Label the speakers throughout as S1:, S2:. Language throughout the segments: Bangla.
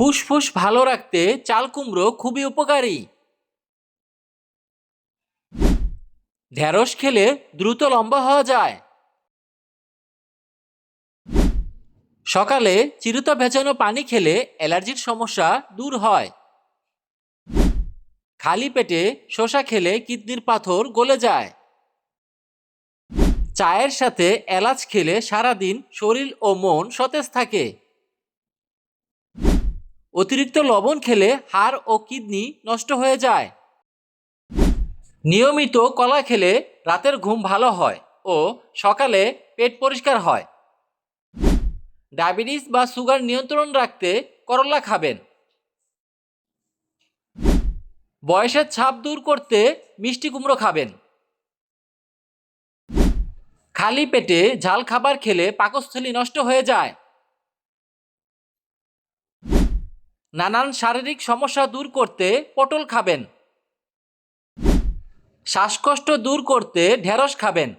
S1: ফুসফুস ভালো রাখতে চাল কুমড়ো খুবই উপকারী। ঢেঁড়স খেলে দ্রুত লম্বা হওয়া যায়। সকালে চিরুতা ভেজানো পানি খেলে অ্যালার্জির সমস্যা দূর হয়। খালি পেটে শসা খেলে কিডনির পাথর গলে যায়। চায়ের সাথে এলাচ খেলে সারাদিন শরীর ও মন সতেজ থাকে। অতিরিক্ত লবণ খেলে হাড় ও কিডনি নষ্ট হয়ে যায়। নিয়মিত কলা খেলে রাতের ঘুম ভালো হয় ও সকালে পেট পরিষ্কার হয়। ডায়াবেটিস বা সুগার নিয়ন্ত্রণ রাখতে করলা খাবেন। বয়সের ছাপ দূর করতে মিষ্টি কুমড়ো খাবেন। খালি পেটে ঝাল খাবার খেলে পাকস্থলী নষ্ট হয়ে যায়। নানান শারীরিক সমস্যা দূর করতে পটল খাবেন। শ্বাসকষ্ট দূর করতে ঢেঁড়স খাবেন।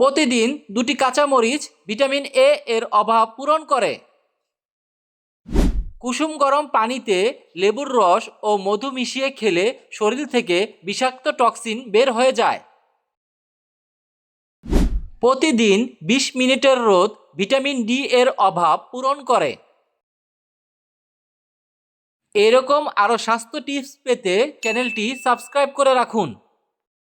S1: প্রতিদিন দুটি কাঁচামরিচ ভিটামিন এ এর অভাব পূরণ করে। কুসুম গরম পানিতে লেবুর রস ও মধু মিশিয়ে খেলে শরীর থেকে বিষাক্ত টক্সিন বের হয়ে যায়। প্রতিদিন ২০ মিনিটের রোদ ভিটামিন ডি এর অভাব পূরণ করে। এরকম আরও স্বাস্থ্য টিপস পেতে চ্যানেলটি সাবস্ক্রাইব করে রাখুন।